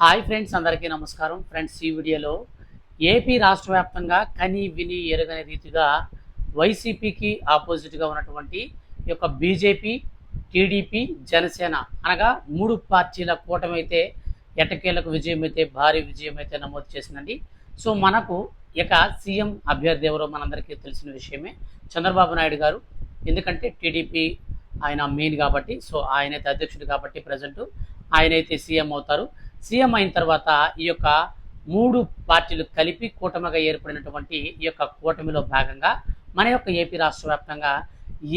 Hi friends అందరికీ నమస్కారం. Friends ఈ వీడియోలో ఏపీ రాష్ట్ర వ్యాప్తంగా కని విని ఎరగని రీతిగా వైసీపీకి ఆపోజిట్గా ఉన్నటువంటి ఈ యొక్క బీజేపీ టీడీపీ జనసేన అనగా మూడు పార్టీల కూటమి అయితే ఎటకేలకు విజయం అయితే భారీ విజయం అయితే నమోదు చేసిందండి. సో మనకు ఇక సీఎం అభ్యర్థి ఎవరో మనందరికీ తెలిసిన విషయమే చంద్రబాబు నాయుడు గారు. ఎందుకంటే టీడీపీ ఆయన మెయిన్ కాబట్టి సో ఆయనైతే అధ్యక్షుడు కాబట్టి ప్రజెంట్ ఆయనైతే సీఎం అవుతారు. సీఎం అయిన తర్వాత ఈ యొక్క మూడు పార్టీలు కలిపి కూటమిగా ఏర్పడినటువంటి ఈ యొక్క కూటమిలో భాగంగా మన యొక్క ఏపీ రాష్ట్ర వ్యాప్తంగా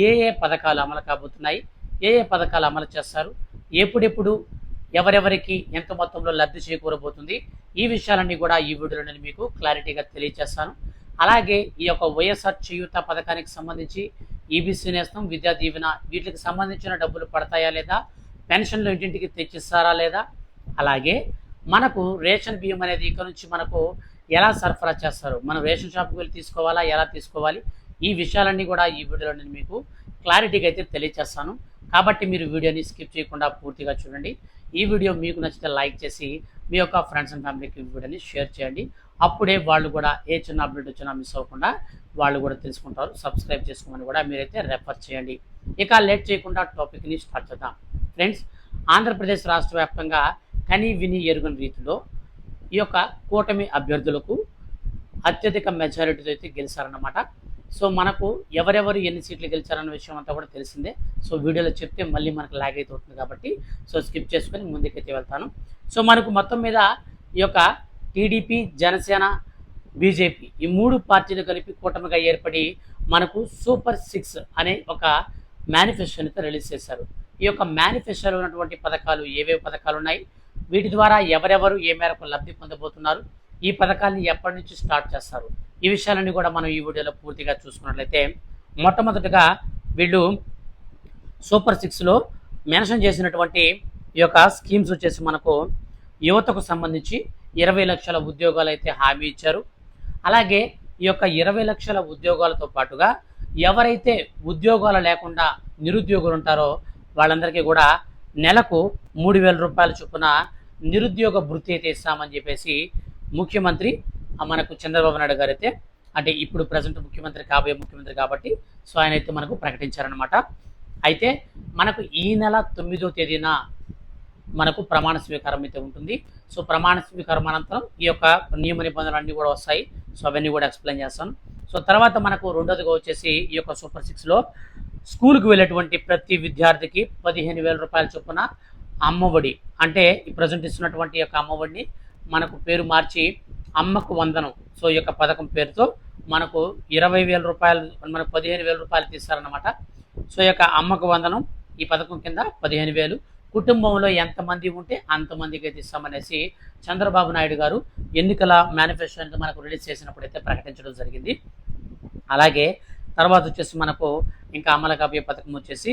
ఏ ఏ పథకాలు అమలు కాబోతున్నాయి ఏ ఏ పథకాలు అమలు చేస్తారు ఎప్పుడెప్పుడు ఎవరెవరికి ఎంత మొత్తంలో లబ్ధి చేకూరబోతుంది ఈ విషయాలన్నీ కూడా ఈ వీడియోలో నేను మీకు క్లారిటీగా తెలియజేస్తాను. అలాగే ఈ యొక్క వైఎస్ఆర్ చేయూత పథకానికి సంబంధించి ఈబీసీ నేస్తం విద్యా దీవెన వీటికి సంబంధించిన డబ్బులు పడతాయా లేదా పెన్షన్లు ఇంటింటికి తెచ్చిస్తారా లేదా అలాగే మనకు రేషన్ బియ్యం అనేది ఇక్కడ నుంచి మనకు ఎలా సరఫరా చేస్తారు? మనం రేషన్ షాప్కి వెళ్ళి తీసుకోవాలా? ఎలా తీసుకోవాలి? ఈ విషయాలన్నీ కూడా ఈ వీడియోలో నేను మీకు క్లారిటీగా అయితే తెలియచేస్తాను. కాబట్టి మీరు వీడియోని స్కిప్ చేయకుండా పూర్తిగా చూడండి. ఈ వీడియో మీకు నచ్చితే లైక్ చేసి మీ యొక్క ఫ్రెండ్స్ అండ్ ఫ్యామిలీకి వీడియోని షేర్ చేయండి. అప్పుడే వాళ్ళు కూడా ఏ చిన్న అప్డేట్ వచ్చినా మిస్ అవ్వకుండా వాళ్ళు కూడా తెలుసుకుంటారు. సబ్స్క్రైబ్ చేసుకోమని కూడా మీరైతే రెఫర్ చేయండి. ఇక లేట్ చేయకుండా టాపిక్ని స్టార్ట్ చేద్దాం. ఫ్రెండ్స్ ఆంధ్రప్రదేశ్ రాష్ట్ర వ్యాప్తంగా కని విని ఎరుగని రీతిలో ఈ యొక్క కూటమి అభ్యర్థులకు అత్యధిక మెజారిటీతో అయితే గెలిచారన్నమాట. సో మనకు ఎవరెవరు ఎన్ని సీట్లు గెలిచారన్న విషయం అంతా కూడా తెలిసిందే. సో వీడియోలో చెప్తే మళ్ళీ మనకు లాగ్ అయితే అవుతుంది కాబట్టి సో స్కిప్ చేసుకొని ముందుకైతే వెళ్తాను. సో మనకు మొత్తం మీద ఈ యొక్క టీడీపీ జనసేన బీజేపీ ఈ మూడు పార్టీలు కలిపి కూటమిగా ఏర్పడి మనకు సూపర్ సిక్స్ అనే ఒక మేనిఫెస్టోని అయితే రిలీజ్ చేశారు. ఈ యొక్క మేనిఫెస్టోలో ఉన్నటువంటి పథకాలు ఏవేవి పథకాలు ఉన్నాయి? వీటి ద్వారా ఎవరెవరు ఏ మేరకు లబ్ధి పొందబోతున్నారు? ఈ పథకాన్ని ఎప్పటి నుంచి స్టార్ట్ చేస్తారు? ఈ విషయాలన్నీ కూడా మనం ఈ వీడియోలో పూర్తిగా చూసుకున్నట్లయితే మొట్టమొదటిగా వీళ్ళు సూపర్ సిక్స్లో మెన్షన్ చేసినటువంటి ఈ యొక్క స్కీమ్స్ వచ్చేసి మనకు యువతకు సంబంధించి ఇరవై లక్షల ఉద్యోగాలు అయితే హామీ ఇచ్చారు. అలాగే ఈ యొక్క ఇరవై లక్షల ఉద్యోగాలతో పాటుగా ఎవరైతే ఉద్యోగాలు లేకుండా నిరుద్యోగులు ఉంటారో వాళ్ళందరికీ కూడా నెలకు మూడు వేల రూపాయల చొప్పున నిరుద్యోగ భృతి అయితే ఇస్తామని చెప్పేసి ముఖ్యమంత్రి మనకు చంద్రబాబు నాయుడు గారు అయితే అంటే ఇప్పుడు ప్రజెంట్ ముఖ్యమంత్రి కాబోయే ముఖ్యమంత్రి కాబట్టి సో ఆయన అయితే మనకు ప్రకటించారనమాట అయితే మనకు ఈ నెల తొమ్మిదో తేదీన మనకు ప్రమాణ స్వీకారం అయితే ఉంటుంది. సో ప్రమాణ స్వీకారం అనంతరం ఈ యొక్క నియమ నిబంధనలు అన్నీ కూడా వస్తాయి. సో అవన్నీ కూడా ఎక్స్ప్లెయిన్ చేస్తాను. సో తర్వాత మనకు రెండోదిగా వచ్చేసి ఈ యొక్క సూపర్ సిక్స్లో స్కూల్కి వెళ్ళేటువంటి ప్రతి విద్యార్థికి పదిహేను వేల రూపాయల చొప్పున అమ్మఒడి అంటే ఈ ప్రజెంట్ ఇస్తున్నటువంటి యొక్క అమ్మఒడిని మనకు పేరు మార్చి అమ్మకు వందనం. సో ఈ యొక్క పథకం పేరుతో మనకు ఇరవై వేల రూపాయలు మనకు పదిహేను వేల రూపాయలు తీస్తారనమాట సో ఈ యొక్క అమ్మకు వందనం ఈ పథకం కింద పదిహేను వేలు. కుటుంబంలో ఎంతమంది ఉంటే అంతమందికి అయితే ఇస్తామనేసి చంద్రబాబు నాయుడు గారు ఎన్నికల మేనిఫెస్టో మనకు రిలీజ్ చేసినప్పుడు అయితే ప్రకటించడం జరిగింది. అలాగే తర్వాత వచ్చేసి మనకు ఇంకా అమలు కాబోయే పథకం వచ్చేసి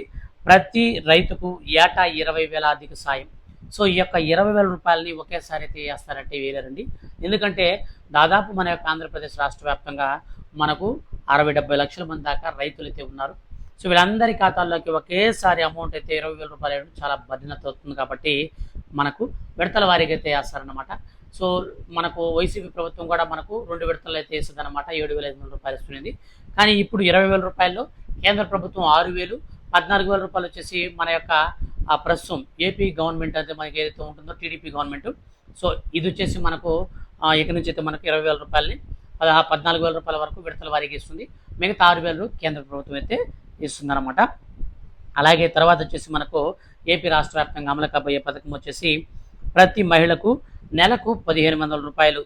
ప్రతి రైతుకు ఏటా ఇరవై వేల ఆర్థిక సాయం. సో ఈ యొక్క ఇరవై వేల రూపాయలని ఒకేసారి అయితే వేస్తారంటే వేయలేరండి ఎందుకంటే దాదాపు మన యొక్క ఆంధ్రప్రదేశ్ రాష్ట్ర వ్యాప్తంగా మనకు అరవై డెబ్బై లక్షల మంది దాకా రైతులు అయితే ఉన్నారు. సో వీళ్ళందరి ఖాతాల్లోకి ఒకేసారి అమౌంట్ అయితే ఇరవై వేల రూపాయలు వేయడం చాలా బదినత అవుతుంది కాబట్టి మనకు విడతల వారీగా అయితే వేస్తారనమాట సో మనకు వైసీపీ ప్రభుత్వం కూడా మనకు రెండు విడతలు అయితే వేసిందనమాట ఏడు వేల ఐదు వందల రూపాయలు ఇస్తుంది కానీ ఇప్పుడు ఇరవై వేల రూపాయల్లో కేంద్ర ప్రభుత్వం ఆరు వేలు పద్నాలుగు వేల రూపాయలు వచ్చేసి మన యొక్క ప్రస్తుతం ఏపీ గవర్నమెంట్ అయితే మనకి ఏదైతే ఉంటుందో టీడీపీ గవర్నమెంట్. సో ఇది వచ్చేసి మనకు ఆ, ఇక నుంచి అయితే మనకు ఇరవై వేల రూపాయలని పద్నాలుగు వేల రూపాయల వరకు విడతల వారికి ఇస్తుంది మిగతా ఆరు వేలు కేంద్ర ప్రభుత్వం అయితే ఇస్తుందన్నమాట. అలాగే తర్వాత వచ్చేసి మనకు ఏపీ రాష్ట్ర వ్యాప్తంగా అమలు కాబోయే పథకం వచ్చేసి ప్రతి మహిళకు నెలకు పదిహేను వందల రూపాయలు.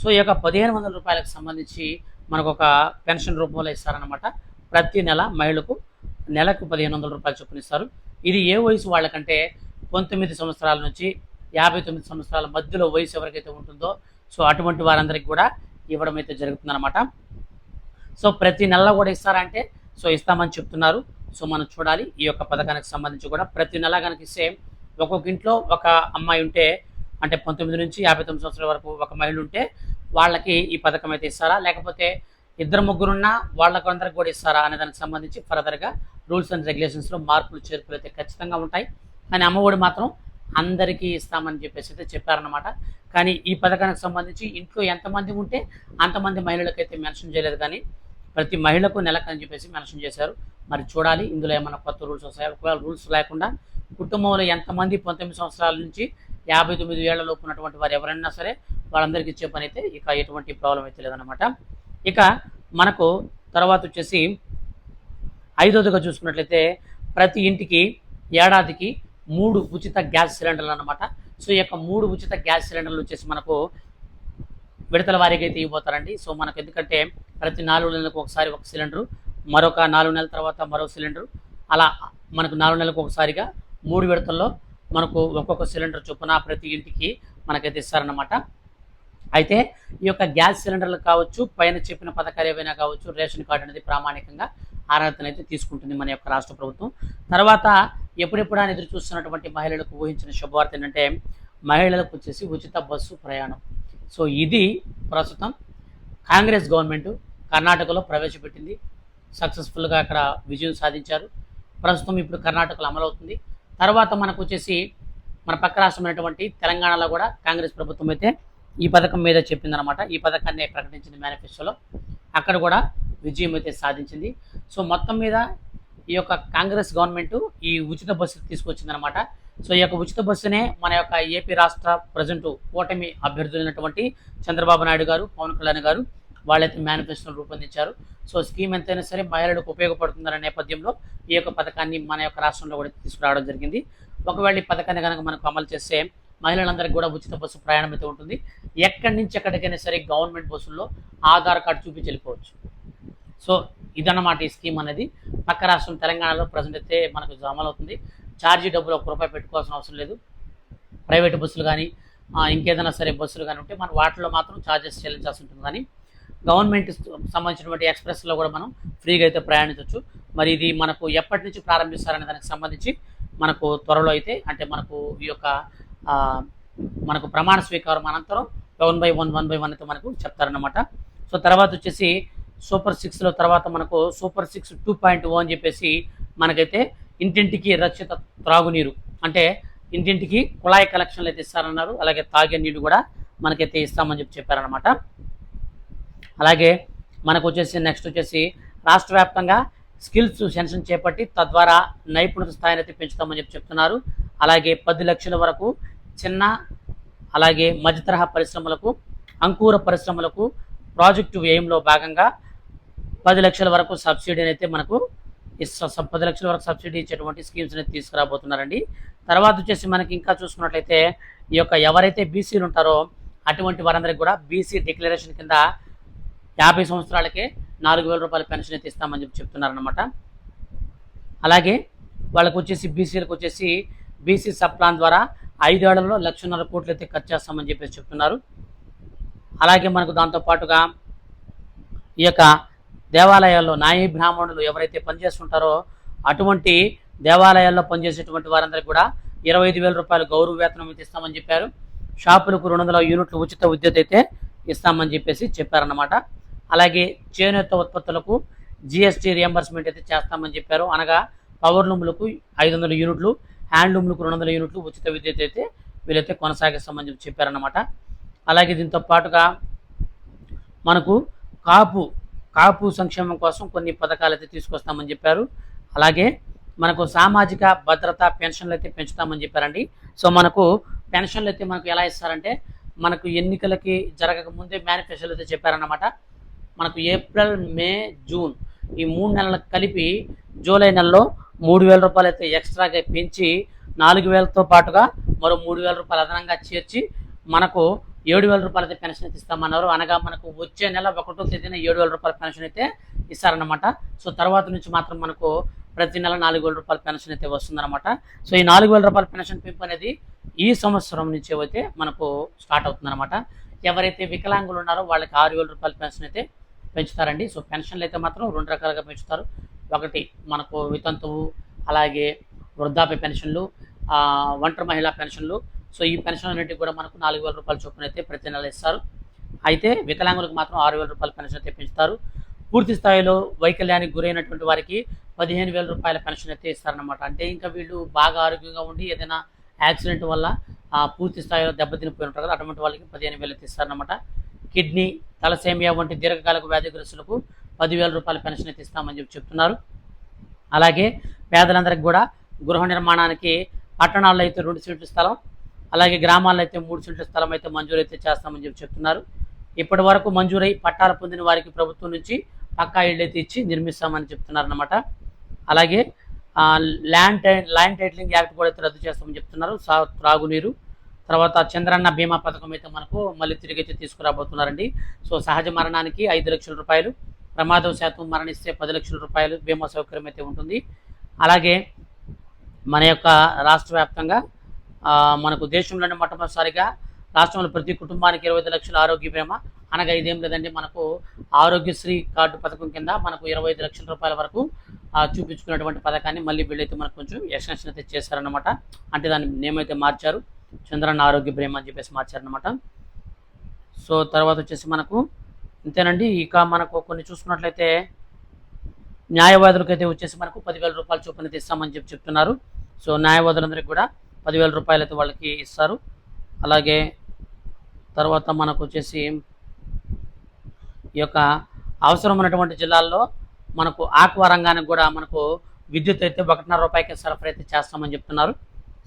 సో ఈ యొక్క పదిహేను వందల రూపాయలకు సంబంధించి మనకు ఒక పెన్షన్ రూపంలో ఇస్తారనమాట ప్రతి నెల మహిళకు నెలకు పదిహేను వందల రూపాయలు చొప్పున ఇస్తారు. ఇది ఏ వయసు వాళ్ళకంటే పంతొమ్మిది సంవత్సరాల నుంచి యాభై తొమ్మిది సంవత్సరాల మధ్యలో వయసు ఎవరికైతే ఉంటుందో సో అటువంటి వారందరికీ కూడా ఇవ్వడం అయితే జరుగుతుందన్నమాట. సో ప్రతి నెల కూడా ఇస్తారంటే సో ఇస్తామని చెప్తున్నారు. సో మనం చూడాలి ఈ యొక్క పథకానికి సంబంధించి కూడా ప్రతి నెల కనుక ఇస్తే ఒక్కొక్క ఇంట్లో ఒక అమ్మాయి ఉంటే అంటే పంతొమ్మిది నుంచి యాభై తొమ్మిది సంవత్సరాల వరకు ఒక మహిళ ఉంటే వాళ్ళకి ఈ పథకం అయితే ఇస్తారా? లేకపోతే ఇద్దరు ముగ్గురున్నా వాళ్ళకు అందరికి కూడా ఇస్తారా? అనే దానికి సంబంధించి ఫర్దర్గా రూల్స్ అండ్ రెగ్యులేషన్స్లో మార్పులు చేర్పులు అయితే ఖచ్చితంగా ఉంటాయి. కానీ అమ్మఒడి మాత్రం అందరికీ ఇస్తామని చెప్పేసి అయితే చెప్పారనమాట కానీ ఈ పథకానికి సంబంధించి ఇంట్లో ఎంతమంది ఉంటే అంతమంది మహిళలకైతే మెన్షన్ చేయలేదు. కానీ ప్రతి మహిళకు నెలకు అని చెప్పేసి మెన్షన్ చేశారు. మరి చూడాలి. ఇందులో ఏమైనా కొత్త రూల్స్ వస్తాయి? ఒకవేళ రూల్స్ లేకుండా కుటుంబంలో ఎంతమంది పంతొమ్మిది సంవత్సరాల నుంచి యాభై తొమ్మిది ఏళ్ళలోపు ఉన్నటువంటి వారు ఎవరైనా సరే వాళ్ళందరికీ ఇచ్చే పని అయితే ఇక ఎటువంటి ప్రాబ్లం అయితే లేదనమాట ఇక మనకు తర్వాత వచ్చేసి ఐదోదిగా చూసుకున్నట్లయితే ప్రతి ఇంటికి ఏడాదికి మూడు ఉచిత గ్యాస్ సిలిండర్లు అనమాట సో ఈ యొక్క మూడు ఉచిత గ్యాస్ సిలిండర్లు వచ్చేసి మనకు విడతల వారీగా అయితే ఇవ్వబోతారండి. సో మనకు ఎందుకంటే ప్రతి నాలుగు నెలలకు ఒకసారి ఒక సిలిండరు మరొక నాలుగు నెలల తర్వాత మరో సిలిండరు అలా మనకు నాలుగు నెలలకు ఒకసారిగా మూడు విడతల్లో మనకు ఒక్కొక్క సిలిండర్ చొప్పున ప్రతి ఇంటికి మనకైతే ఇస్తారనమాట అయితే ఈ యొక్క గ్యాస్ సిలిండర్లు కావచ్చు పైన చెప్పిన పథకాలు ఏవైనా కావచ్చు రేషన్ కార్డు అనేది ప్రామాణికంగా అర్హతను అయితే తీసుకుంటుంది మన యొక్క రాష్ట్ర ప్రభుత్వం. తర్వాత ఎప్పుడెప్పుడు అని ఎదురు చూస్తున్నటువంటి మహిళలకు ఊహించిన శుభవార్త ఏంటంటే మహిళలకు వచ్చేసి ఉచిత బస్సు ప్రయాణం. సో ఇది ప్రస్తుతం కాంగ్రెస్ గవర్నమెంట్ కర్ణాటకలో ప్రవేశపెట్టింది. సక్సెస్ఫుల్గా అక్కడ విజయం సాధించారు. ప్రస్తుతం ఇప్పుడు కర్ణాటకలో అమలవుతుంది. తర్వాత మనకు వచ్చేసి మన పక్క రాష్ట్రమైనటువంటి తెలంగాణలో కూడా కాంగ్రెస్ ప్రభుత్వం అయితే ఈ పథకం మీద చెప్పిందనమాట ఈ పథకాన్ని ప్రకటించింది మేనిఫెస్టోలో. అక్కడ కూడా విజయం అయితే సాధించింది. సో మొత్తం మీద ఈ యొక్క కాంగ్రెస్ గవర్నమెంట్ ఈ ఉచిత బస్సు తీసుకొచ్చిందనమాట సో ఈ యొక్క ఉచిత బస్సునే మన యొక్క ఏపీ రాష్ట్ర ప్రజెంట్ కూటమి అభ్యర్థులైనటువంటి చంద్రబాబు నాయుడు గారు పవన్ కళ్యాణ్ గారు వాళ్ళైతే మేనిఫెస్టోను రూపొందించారు. సో స్కీమ్ ఎంతైనా సరే మహిళలకు ఉపయోగపడుతుందనే నేపథ్యంలో ఈ యొక్క పథకాన్ని మన యొక్క రాష్ట్రంలో కూడా తీసుకురావడం జరిగింది. ఒకవేళ ఈ పథకాన్ని కనుక మనకు అమలు చేస్తే మహిళలందరికీ కూడా ఉచిత బస్సు ప్రయాణం అయితే ఉంటుంది. ఎక్కడి నుంచి ఎక్కడికైనా సరే గవర్నమెంట్ బస్సుల్లో ఆధార్ కార్డు చూపించి వెళ్ళిపోవచ్చు. సో ఇదన్నమాట ఈ స్కీమ్ అనేది. పక్క రాష్ట్రం తెలంగాణలో ప్రజెంట్ అయితే మనకు అమలవుతుంది. ఛార్జీ డబ్బులు ఒక రూపాయి పెట్టుకోవాల్సిన అవసరం లేదు. ప్రైవేట్ బస్సులు కానీ ఇంకేదైనా సరే బస్సులు కానీ ఉంటే మనం వాటిలో మాత్రం ఛార్జెస్ చెల్లించాల్సి ఉంటుంది కానీ గవర్నమెంట్ సంబంధించినటువంటి ఎక్స్ప్రెస్లో కూడా మనం ఫ్రీగా అయితే ప్రయాణించవచ్చు మరి ఇది మనకు ఎప్పటి నుంచి ప్రారంభిస్తారనే దానికి సంబంధించి మనకు త్వరలో అయితే అంటే మనకు ఈ యొక్క మనకు ప్రమాణ స్వీకారం అనంతరం one by one one by one అయితే మనకు చెప్తారనమాట సో తర్వాత వచ్చేసి సూపర్ సిక్స్లో తర్వాత మనకు super six two point O అని చెప్పేసి మనకైతే ఇంటింటికి రక్షిత త్రాగునీరు అంటే ఇంటింటికి కుళాయి కలెక్షన్లు అయితే ఇస్తారన్నారు. అలాగే తాగే నీరు కూడా మనకైతే ఇస్తామని చెప్పి చెప్పారనమాట అలాగే మనకు వచ్చేసి నెక్స్ట్ వచ్చేసి రాష్ట్ర వ్యాప్తంగా స్కిల్స్ సెన్షన్ చేపట్టి తద్వారా నైపుణ్యత స్థాయిని అయితే పెంచుతామని చెప్పి చెప్తున్నారు. అలాగే పది లక్షల వరకు చిన్న అలాగే మధ్య తరహా పరిశ్రమలకు అంకూర పరిశ్రమలకు ప్రాజెక్టు వ్యయంలో భాగంగా పది లక్షల వరకు సబ్సిడీని అయితే మనకు పది లక్షల వరకు సబ్సిడీ ఇచ్చేటువంటి స్కీమ్స్ అనేది తీసుకురాబోతున్నారండి. తర్వాత వచ్చేసి మనకి ఇంకా చూసుకున్నట్లయితే ఈ యొక్క ఎవరైతే బీసీలు ఉంటారో అటువంటి వారందరికీ కూడా బీసీ డిక్లరేషన్ కింద యాభై సంవత్సరాలకే నాలుగు వేల రూపాయల పెన్షన్ అయితే ఇస్తామని చెప్పి చెప్తున్నారనమాట అలాగే వాళ్ళకు వచ్చేసి బీసీలకు వచ్చేసి బీసీ సబ్ ప్లాన్ ద్వారా ఐదేళ్ళలో లక్షన్నర కోట్లు అయితే ఖర్చు చేస్తామని చెప్పేసి చెప్తున్నారు. అలాగే మనకు దాంతో పాటుగా ఈ యొక్క దేవాలయాల్లో నాయీ బ్రాహ్మణులు ఎవరైతే పనిచేస్తుంటారో అటువంటి దేవాలయాల్లో పనిచేసేటువంటి వారందరికీ కూడా ఇరవై ఐదు వేల రూపాయలు గౌరవ వేతనం అయితే ఇస్తామని చెప్పారు. షాపులకు రెండు వందల యూనిట్లు ఉచిత విద్యుత్ అయితే ఇస్తామని చెప్పేసి చెప్పారన్నమాట. అలాగే చేనేత ఉత్పత్తులకు జిఎస్టీ రియంబర్స్మెంట్ అయితే చేస్తామని చెప్పారు. అనగా పవర్ లూమ్లకు ఐదు వందల యూనిట్లు హ్యాండ్లూమ్లకు రెండు వందల యూనిట్లు ఉచిత విద్యుత్ అయితే వీళ్ళైతే కొనసాగిస్తామని చెప్పి చెప్పారన్నమాట. అలాగే దీంతో పాటుగా మనకు కాపు కాపు సంక్షేమం కోసం కొన్ని పథకాలు అయితే తీసుకొస్తామని చెప్పారు. అలాగే మనకు సామాజిక భద్రత పెన్షన్లు అయితే పెంచుతామని చెప్పారండి. సో మనకు పెన్షన్లు అయితే మనకు ఎలా ఇస్తారంటే మనకు ఎన్నికలకి జరగక ముందే మేనిఫెస్టోలు అయితే చెప్పారన్నమాట. మనకు ఏప్రిల్ మే జూన్ ఈ మూడు నెలలకు కలిపి జూలై నెలలో మూడు వేల రూపాయలు అయితే ఎక్స్ట్రాగా పెంచి నాలుగు వేలతో పాటుగా మరో మూడు వేల రూపాయలు అదనంగా చేర్చి మనకు ఏడు వేల రూపాయలు అయితే పెన్షన్ అయితే ఇస్తామన్నారు. అనగా మనకు వచ్చే నెల ఒకటో తేదీన ఏడు వేల రూపాయల పెన్షన్ అయితే ఇస్తారనమాట సో తర్వాత నుంచి మాత్రం మనకు ప్రతి నెల నాలుగు వేల రూపాయల పెన్షన్ అయితే వస్తుందన్నమాట. సో ఈ నాలుగు వేల రూపాయల పెన్షన్ పెంపు అనేది ఈ సంవత్సరం నుంచి అయితే మనకు స్టార్ట్ అవుతుందన్నమాట. ఎవరైతే వికలాంగులు ఉన్నారో వాళ్ళకి ఆరు వేల రూపాయల పెన్షన్ అయితే పెంచుతారండి. సో పెన్షన్లు అయితే మాత్రం రెండు రకాలుగా పెంచుతారు. ఒకటి మనకు వితంతువు అలాగే వృద్ధాప్య పెన్షన్లు ఒంటరి మహిళా పెన్షన్లు. సో ఈ పెన్షన్ అన్నింటికి కూడా మనకు నాలుగు వేల రూపాయల చొప్పున అయితే ప్రతి నెల ఇస్తారు. అయితే వికలాంగులకు మాత్రం ఆరు వేల రూపాయల పెన్షన్ అయితే పెంచుతారు. పూర్తి స్థాయిలో వైకల్యానికి గురైనటువంటి వారికి పదిహేను వేల రూపాయల పెన్షన్ అయితే ఇస్తారనమాట అంటే ఇంకా వీళ్ళు బాగా ఆరోగ్యంగా ఉండి ఏదైనా యాక్సిడెంట్ వల్ల పూర్తి స్థాయిలో దెబ్బతినిపోయి ఉంటారు కదా అటువంటి వాళ్ళకి పదిహేను వేలు అయితే ఇస్తారనమాట కిడ్నీ తలసేమియా వంటి దీర్ఘకాలిక వ్యాధిగ్రస్తులకు పదివేల రూపాయల పెన్షన్ అయితే ఇస్తామని చెప్పి చెప్తున్నారు. అలాగే పేదలందరికీ కూడా గృహ నిర్మాణానికి పట్టణాల్లో అయితే రెండు సెంట్ల స్థలం అలాగే గ్రామాల్లో అయితే మూడు సీట్ల స్థలం అయితే మంజూరు అయితే చేస్తామని చెప్పి చెప్తున్నారు. ఇప్పటి వరకు మంజూరై పట్టాలు పొందిన వారికి ప్రభుత్వం నుంచి పక్కా ఇళ్ళు అయితే ఇచ్చి నిర్మిస్తామని చెప్తున్నారు అనమాట అలాగే ల్యాండ్ టై- ల్యాండ్ టైటిలింగ్ యాక్ట్ కూడా అయితే రద్దు చేస్తామని చెప్తున్నారు. సా త్రాగునీరు తర్వాత చంద్రన్న బీమా పథకం అయితే మనకు మళ్ళీ తిరిగి అయితే తీసుకురాబోతున్నారండి. సో సహజ మరణానికి ఐదు లక్షల రూపాయలు ప్రమాదం శాతం మరణిస్తే పది లక్షల రూపాయలు బీమా సౌకర్యం అయితే ఉంటుంది. అలాగే మన యొక్క రాష్ట్ర వ్యాప్తంగా మనకు దేశంలోనే మొట్టమొదటిసారిగా రాష్ట్రంలో ప్రతి కుటుంబానికి ఇరవై ఐదు లక్షల ఆరోగ్య బీమా అనగా ఇదేం లేదండి మనకు ఆరోగ్యశ్రీ కార్డు పథకం కింద మనకు ఇరవై ఐదు లక్షల రూపాయల వరకు చూపించుకున్నటువంటి పథకాన్ని మళ్ళీ వీళ్ళైతే మనకు కొంచెం ఎక్స్టెన్షన్ అయితే చేశారనమాట అంటే దాన్ని నేమైతే మార్చారు. చంద్రన్న ఆరోగ్య ప్రేమ అని చెప్పేసి మార్చారనమాట సో తర్వాత వచ్చేసి మనకు ఇంతేనండి. ఇక మనకు కొన్ని చూసుకున్నట్లయితే న్యాయవాదులకైతే వచ్చేసి మనకు పదివేల రూపాయలు చొప్పున అయితే ఇస్తామని చెప్పి చెప్తున్నారు. సో న్యాయవాదులందరికీ కూడా పదివేల రూపాయలు అయితే వాళ్ళకి ఇస్తారు. అలాగే తర్వాత మనకు వచ్చేసి ఈ యొక్క అవసరమైనటువంటి జిల్లాల్లో మనకు ఆక్వా రంగానికి కూడా మనకు విద్యుత్ అయితే ఒకటిన్నర రూపాయలకి సరఫరా అయితే చేస్తామని చెప్తున్నారు.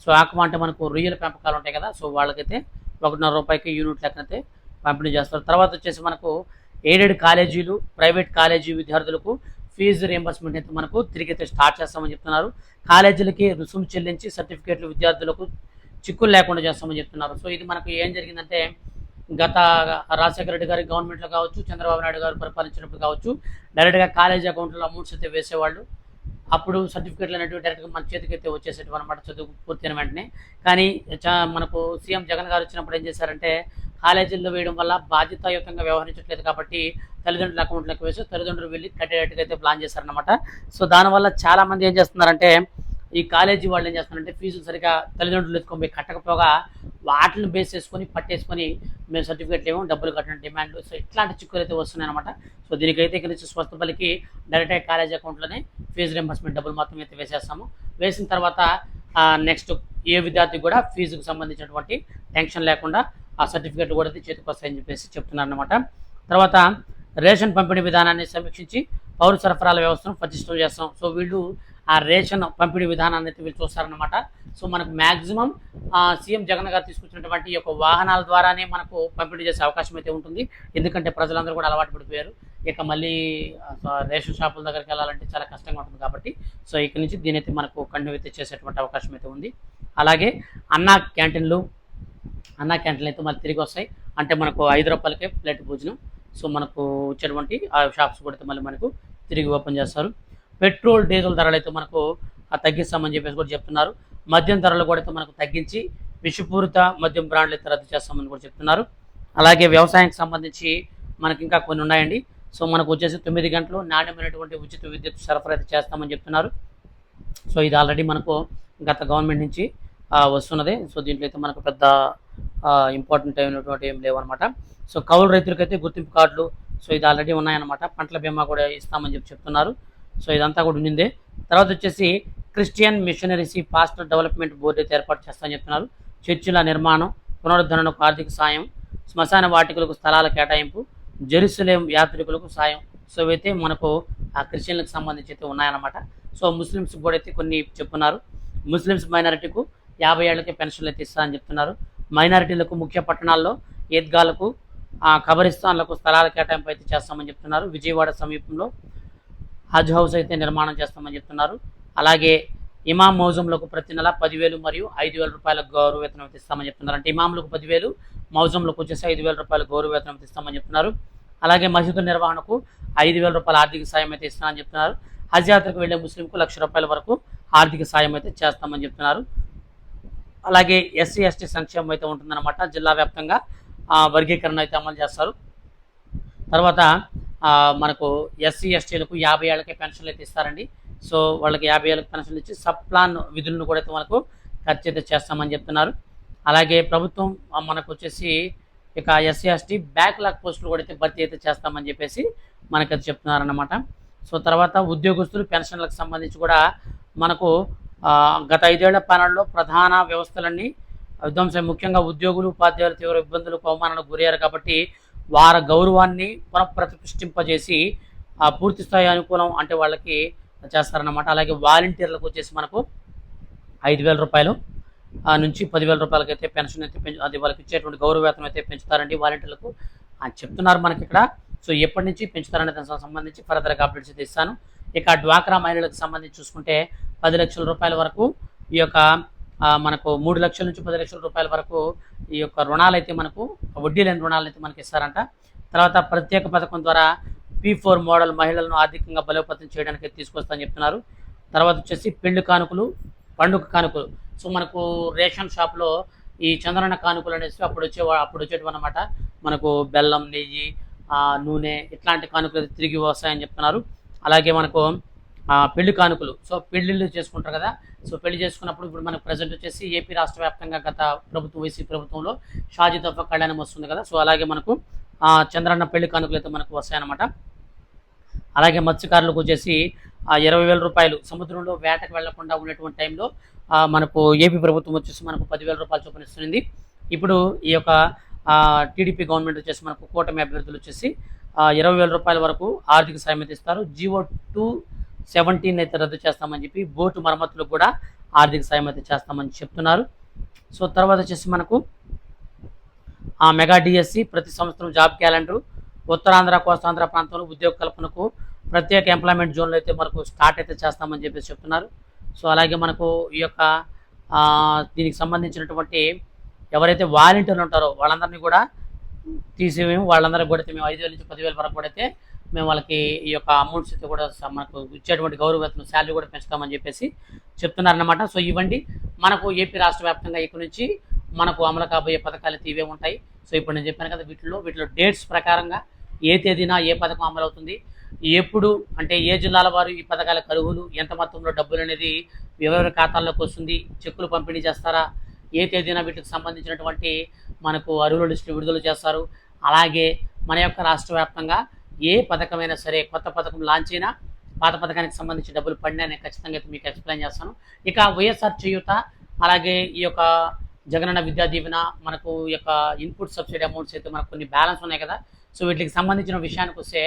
సో ఆక్వా అంటే మనకు రొయ్యల పెంపకాలు ఉంటాయి కదా సో వాళ్ళకైతే ఒకటిన్నర రూపాయికి యూనిట్ లెక్కనైతే పంపిణీ చేస్తారు. తర్వాత వచ్చేసి మనకు ఎయిడెడ్ కాలేజీలు ప్రైవేట్ కాలేజీ విద్యార్థులకు ఫీజు రియంబర్స్మెంట్ అయితే మనకు తిరిగి అయితే స్టార్ట్ చేస్తామని చెప్తున్నారు. కాలేజీలకి రుసుము చెల్లించి సర్టిఫికేట్లు విద్యార్థులకు చిక్కులు లేకుండా చేస్తామని చెప్తున్నారు. సో ఇది మనకు ఏం జరిగిందంటే గత రాజశేఖర రెడ్డి గారి గవర్నమెంట్లో కావచ్చు చంద్రబాబు నాయుడు గారు పరిపాలించినప్పుడు కావచ్చు డైరెక్ట్గా కాలేజీ అకౌంట్లో అమౌంట్స్ అయితే వేసేవాళ్ళు. అప్పుడు సర్టిఫికేట్లు అనేవి డైరెక్ట్గా మన చేతికైతే వచ్చేసేటివి అనమాట చదువు పూర్తయిన వెంటనే. కానీ మనకు సీఎం జగన్ గారు వచ్చినప్పుడు ఏం చేశారంటే కాలేజీల్లో వేయడం వల్ల బాధ్యతాయుతంగా వ్యవహరించట్లేదు కాబట్టి తల్లిదండ్రుల అకౌంట్లకు వేసి తల్లిదండ్రులు వెళ్ళి కట్టేటట్టుగా అయితే ప్లాన్ చేశారనమాట సో దానివల్ల చాలామంది ఏం చేస్తున్నారంటే ఈ కాలేజీ వాళ్ళు ఏం చేస్తున్నారంటే ఫీజులు సరిగా తల్లిదండ్రులు ఎత్తుకొని పోయి కట్టకపోగా వాటిని బేస్ చేసుకొని పట్టేసుకొని మేము సర్టిఫికేట్లు ఏమో డబ్బులు కట్టిన డిమాండ్ సో ఇట్లాంటి చిక్కులు అయితే వస్తున్నాయి అనమాట సో దీనికైతే ఇక్కడ నుంచి స్వస్థ డైరెక్ట్గా కాలేజ్ అకౌంట్లోనే ఫీజు రింబర్స్మెంట్ డబ్బులు మొత్తం అయితే వేసేస్తాము. వేసిన తర్వాత నెక్స్ట్ ఏ విద్యార్థికి కూడా ఫీజుకు సంబంధించినటువంటి టెన్షన్ లేకుండా ఆ సర్టిఫికేట్ కూడా అయితే చేతికి వస్తాయని చెప్పేసి చెప్తున్నారు అనమాట తర్వాత రేషన్ పంపిణీ విధానాన్ని సమీక్షించి పౌర సరఫరాల వ్యవస్థను పటిష్టం చేస్తాం. సో వీళ్ళు ఆ రేషన్ పంపిణీ విధానాన్ని అయితే వీళ్ళు చూస్తారనమాట సో మనకు మ్యాక్సిమం సీఎం జగన్ గారు తీసుకొచ్చినటువంటి ఈ యొక్క వాహనాల ద్వారానే మనకు పంపిణీ చేసే అవకాశం అయితే ఉంటుంది. ఎందుకంటే ప్రజలందరూ కూడా అలవాటు పడిపోయారు. ఇక మళ్ళీ రేషన్ షాపుల దగ్గరికి వెళ్ళాలంటే చాలా కష్టంగా ఉంటుంది కాబట్టి సో ఇక్కడ నుంచి దీని అయితే మనకు కంటిన్యూ అయితే చేసేటువంటి అవకాశం అయితే ఉంది. అలాగే అన్నా క్యాంటీన్లు అన్నా క్యాంటీన్లు అయితే మళ్ళీ తిరిగి వస్తాయి. అంటే మనకు ఐదు రూపాయలకే ప్లేట్ భోజనం. సో మనకు వచ్చేటువంటి ఆ షాప్స్ కూడా అయితే మళ్ళీ మనకు తిరిగి ఓపెన్ చేస్తారు. పెట్రోల్ డీజిల్ ధరలు అయితే మనకు తగ్గిస్తామని చెప్పేసి కూడా చెప్తున్నారు. మద్యం ధరలు కూడా అయితే మనకు తగ్గించి విషపూరిత మద్యం బ్రాండ్లు అయితే రద్దు చేస్తామని కూడా చెప్తున్నారు. అలాగే వ్యవసాయానికి సంబంధించి మనకి ఇంకా కొన్ని ఉన్నాయండి. సో మనకు వచ్చేసి తొమ్మిది గంటలు నాణ్యమైనటువంటి ఉచిత విద్యుత్ సరఫరా అయితే చేస్తామని చెప్తున్నారు. సో ఇది ఆల్రెడీ మనకు గత గవర్నమెంట్ నుంచి వస్తున్నది. సో దీంట్లో అయితే మనకు పెద్ద ఇంపార్టెంట్ అయినటువంటి ఏం లేవన్నమాట. సో కౌలు రైతులకైతే గుర్తింపు కార్డులు సో ఇది ఆల్రెడీ ఉన్నాయన్నమాట. పంటల బీమా కూడా ఇస్తామని చెప్పి చెప్తున్నారు. సో ఇదంతా కూడా ఉండిందే. తర్వాత వచ్చేసి క్రిస్టియన్ మిషనరీసీ పాస్టర్ డెవలప్మెంట్ బోర్డు అయితే ఏర్పాటు చేస్తామని చెప్తున్నారు. చర్చిల నిర్మాణం పునరుద్ధరణకు ఆర్థిక సాయం శ్మశాన వాటికలకు స్థలాల కేటాయింపు జెరూసలేం యాత్రికులకు సాయం. సో అయితే మనకు ఆ క్రిస్టియన్లకు సంబంధించి అయితే ఉన్నాయన్నమాట. సో ముస్లిమ్స్ కూడా అయితే కొన్ని చెప్పున్నారు. ముస్లిమ్స్ మైనారిటీకు యాభై ఏళ్ళకి పెన్షన్లు అయితే ఇస్తారని చెప్తున్నారు. మైనారిటీలకు ముఖ్య పట్టణాల్లో ఈద్గాలకు కబరిస్తాన్లకు స్థలాల కేటాయింపు అయితే చేస్తామని చెప్తున్నారు. విజయవాడ సమీపంలో హజ్ హౌస్ అయితే నిర్మాణం చేస్తామని చెప్తున్నారు. అలాగే ఇమాం మౌజంలకు ప్రతి నెల పదివేలు మరియు ఐదు వేల రూపాయల గౌరవ వేతనం ఇస్తామని చెప్తున్నారు. అంటే ఇమాంలకు పదివేలు మౌజంలకు వచ్చేసి ఐదు వేల రూపాయల గౌరవ వేతనం ఇస్తామని చెప్తున్నారు. అలాగే మసీదు నిర్వహణకు ఐదు వేల రూపాయల ఆర్థిక సాయం అయితే ఇస్తామని చెప్తున్నారు. హజ్ యాత్రకు వెళ్ళే ముస్లింకు లక్ష రూపాయల వరకు ఆర్థిక సాయం అయితే చేస్తామని చెప్తున్నారు. అలాగే ఎస్సీ ఎస్టీ సంక్షేమం అయితే ఉంటుందన్నమాట. జిల్లా వ్యాప్తంగా వర్గీకరణ అయితే అమలు చేస్తారు. తర్వాత మనకు ఎస్సీ ఎస్టీలకు యాభై ఏళ్ళకే పెన్షన్లు అయితే ఇస్తారండి. సో వాళ్ళకి యాభై ఏళ్ళకి పెన్షన్లు ఇచ్చి సబ్ ప్లాన్ విధులను కూడా అయితే మనకు ఖర్చు అయితే చేస్తామని చెప్తున్నారు. అలాగే ప్రభుత్వం మనకు వచ్చేసి ఇక ఎస్సీ ఎస్టీ బ్యాక్లాగ్ పోస్టులు కూడా అయితే భర్తీ అయితే చేస్తామని చెప్పేసి మనకైతే చెప్తున్నారన్నమాట. సో తర్వాత ఉద్యోగస్తులు పెన్షన్లకు సంబంధించి కూడా మనకు గత ఐదేళ్ళ పాలనలో ప్రధాన వ్యవస్థలన్నీ విధ్వంసం ముఖ్యంగా ఉద్యోగులు ఉపాధ్యాయులు తీవ్ర ఇబ్బందులకు అవమానాలకు గురయ్యారు కాబట్టి వారి గౌరవాన్ని పునఃప్రతిష్ఠింపజేసి ఆ పూర్తి స్థాయి అనుకూలం అంటే వాళ్ళకి చేస్తారన్నమాట. అలాగే వాలంటీర్లకు వచ్చేసి మనకు ఐదు వేల రూపాయలు ఆ నుంచి పదివేల రూపాయలకి అయితే పెన్షన్ అయితే పెంచు అది వాళ్ళకి ఇచ్చేటువంటి గౌరవవేతనం అయితే పెంచుతారండి వాలంటీర్లకు. అని చెప్తున్నారు మనకి ఇక్కడ. సో ఎప్పటి నుంచి పెంచుతారనే దానికి సంబంధించి ఫర్దర్గా అప్డేట్స్ అయితే ఇస్తాను. ఇక డ్వాక్రా మహిళలకు సంబంధించి చూసుకుంటే పది లక్షల రూపాయల వరకు ఈ యొక్క మనకు మూడు లక్షల నుంచి పది లక్షల రూపాయల వరకు ఈ యొక్క రుణాలు అయితే మనకు వడ్డీ లేని రుణాలు అయితే మనకి ఇస్తారంట. తర్వాత ప్రత్యేక పథకం ద్వారా పీ ఫోర్ మోడల్ మహిళలను ఆర్థికంగా బలోపేతం చేయడానికి తీసుకొస్తామని చెప్తున్నారు. తర్వాత వచ్చేసి పెళ్ళి కానుకలు పండుగ కానుకలు. సో మనకు రేషన్ షాప్లో ఈ చంద్రన్న కానుకలు అనేసి అప్పుడు వచ్చే అప్పుడు వచ్చేటివి అనమాట మనకు బెల్లం నెయ్యి నూనె ఇట్లాంటి కానుకలు అయితే తిరిగి వస్తాయని చెప్తున్నారు. అలాగే మనకు పెళ్ళి కానుకలు. సో పెళ్ళిళ్ళు చేసుకుంటారు కదా. సో పెళ్ళి చేసుకున్నప్పుడు ఇప్పుడు మనకు ప్రజెంట్ వచ్చేసి ఏపీ రాష్ట్ర వ్యాప్తంగా గత ప్రభుత్వం వైసీ ప్రభుత్వంలో షాజీ తోఫా కళ్యాణం వస్తుంది కదా. సో అలాగే మనకు చంద్రన్న పెళ్ళి కానుకలు అయితే మనకు వస్తాయన్నమాట. అలాగే మత్స్యకారులకు వచ్చేసి ఇరవై వేల రూపాయలు. సముద్రంలో వేటకు వెళ్ళకుండా ఉన్నటువంటి టైంలో మనకు ఏపీ ప్రభుత్వం వచ్చేసి మనకు పదివేల రూపాయలు చొప్పున ఇప్పుడు ఈ యొక్క టీడీపీ గవర్నమెంట్ వచ్చేసి మనకు కూటమి అభ్యర్థులు వచ్చేసి ఇరవై వేల రూపాయల వరకు ఆర్థిక సాయం అయితే ఇస్తారు. జీవో టూ సెవెంటీన్ అయితే రద్దు చేస్తామని చెప్పి బోటు మరమ్మతులకు కూడా ఆర్థిక సాయం అయితే చేస్తామని చెప్తున్నారు. సో తర్వాత వచ్చేసి మనకు ఆ మెగా డిఎస్సి ప్రతి సంవత్సరం జాబ్ క్యాలెండర్. ఉత్తరాంధ్ర కోస్తాంధ్ర ప్రాంతంలో ఉద్యోగ కల్పనకు ప్రత్యేక ఎంప్లాయ్మెంట్ జోన్లు అయితే మనకు స్టార్ట్ అయితే చేస్తామని చెప్పేసి చెప్తున్నారు. సో అలాగే మనకు ఈ యొక్క దీనికి సంబంధించినటువంటి ఎవరైతే వాలంటీర్లు ఉంటారో వాళ్ళందరినీ కూడా తీసివేము వాళ్ళందరికీ కూడా మేము ఐదు వేల నుంచి పదివేల వరకు కూడా అయితే మేము వాళ్ళకి ఈ యొక్క అమౌంట్స్ అయితే కూడా మనకు ఇచ్చేటువంటి గౌరవ శాలరీ కూడా పెంచుతామని చెప్పేసి చెప్తున్నారనమాట సో ఇవ్వండి. మనకు ఏపీ రాష్ట్ర వ్యాప్తంగా ఇక్కడ నుంచి మనకు అమలు కాబోయే పథకాలు ఇవే ఉంటాయి. సో ఇప్పుడు నేను చెప్పాను కదా వీటిలో వీటిలో డేట్స్ ప్రకారంగా ఏ తేదీన ఏ పథకం అమలు అవుతుంది ఎప్పుడు అంటే ఏ జిల్లాల వారు ఈ పథకాల కరువులు ఎంత మొత్తంలో డబ్బులు అనేది ఎవరెవరి ఖాతాల్లోకి వస్తుంది చెక్కులు పంపిణీ చేస్తారా ఏ తేదీన వీటికి సంబంధించినటువంటి మనకు అర్హుల లిస్టులు విడుదల చేస్తారు. అలాగే మన యొక్క రాష్ట్ర వ్యాప్తంగా ఏ పథకమైనా సరే కొత్త పథకం లాంచ్ అయినా పాత పథకానికి సంబంధించి డబ్బులు పడినా నేను ఖచ్చితంగా అయితే మీకు ఎక్స్ప్లెయిన్ చేస్తాను. ఇక వైఎస్ఆర్ చేయూత అలాగే ఈ యొక్క జగనన్న విద్యా దీవెన మనకు ఈ యొక్క ఇన్పుట్ సబ్సిడీ అమౌంట్స్ అయితే మనకు కొన్ని బ్యాలెన్స్ ఉన్నాయి కదా. సో వీటికి సంబంధించిన విషయానికి వస్తే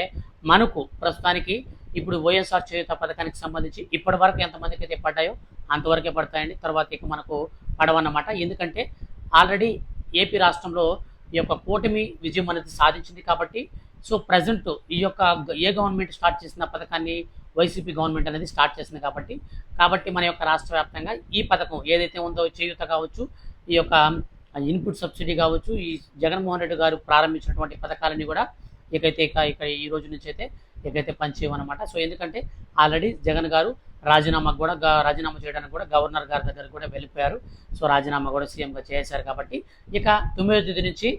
మనకు ప్రస్తుతానికి ఇప్పుడు వైఎస్ఆర్ చేయూత పథకానికి సంబంధించి ఇప్పటి వరకు ఎంతమందికి అయితే పడ్డాయో అంతవరకే పడతాయండి. తర్వాత ఇక మనకు పడవన్నమాట. ఎందుకంటే ఆల్రెడీ ఏపీ రాష్ట్రంలో ఈ యొక్క కూటమి విజయం అనేది సాధించింది కాబట్టి సో ప్రజెంట్ ఈ యొక్క ఏ గవర్నమెంట్ స్టార్ట్ చేసిన పథకాన్ని వైసీపీ గవర్నమెంట్ అనేది స్టార్ట్ చేసింది కాబట్టి కాబట్టి మన యొక్క రాష్ట్ర వ్యాప్తంగా ఈ పథకం ఏదైతే ఉందో చేయూత కావచ్చు ఈ యొక్క ఇన్పుట్ సబ్సిడీ కావచ్చు ఈ జగన్మోహన్ రెడ్డి గారు ప్రారంభించినటువంటి పథకాలన్నీ కూడా ఇకైతే ఇక ఇక్కడ ఈ రోజు నుంచి అయితే ఇకైతే పనిచేయమన్నమాట సో ఎందుకంటే ఆల్రెడీ జగన్ గారు రాజీనామా కూడా రాజీనామా చేయడానికి కూడా గవర్నర్ గారి దగ్గర కూడా వెళ్ళిపోయారు. సో రాజీనామా కూడా సీఎంగా చేశారు కాబట్టి ఇక తొమ్మిదో తేదీ నుంచి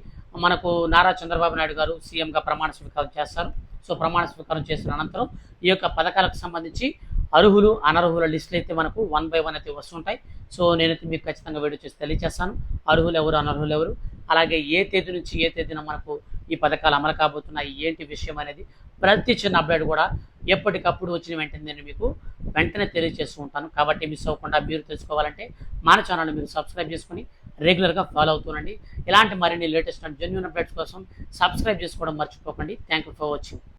మనకు నారా చంద్రబాబు నాయుడు గారు సీఎంగా ప్రమాణ స్వీకారం చేస్తారు. సో ప్రమాణ స్వీకారం చేసిన అనంతరం ఈ యొక్క పథకాలకు సంబంధించి అర్హులు అనర్హుల లిస్టులు అయితే మనకు వన్ బై వన్ అయితే వస్తుంటాయి. సో నేనైతే మీకు ఖచ్చితంగా వీడియో చేసి తెలియజేస్తాను. అర్హులు ఎవరు అనర్హులు ఎవరు? అలాగే ఏ తేదీ నుంచి ఏ తేదీన మనకు ఈ పథకాలు అమలు కాబోతున్నాయి? ఏంటి విషయం అనేది ప్రతి చిన్న అప్డేట్ కూడా ఎప్పటికప్పుడు వచ్చిన వెంటనే నేను మీకు వెంటనే తెలియజేస్తూ ఉంటాను. కాబట్టి మిస్ అవ్వకుండా మీరు తెలుసుకోవాలంటే మన ఛానల్ని మీరు సబ్స్క్రైబ్ చేసుకుని రెగ్యులర్గా ఫాలో అవుతుండండి ఇలాంటి మరిన్ని లేటెస్ట్ అండ్ జెన్యున్ అప్డేట్స్ కోసం సబ్స్క్రైబ్ చేసుకోవడం మర్చిపోకండి. Thank you for watching.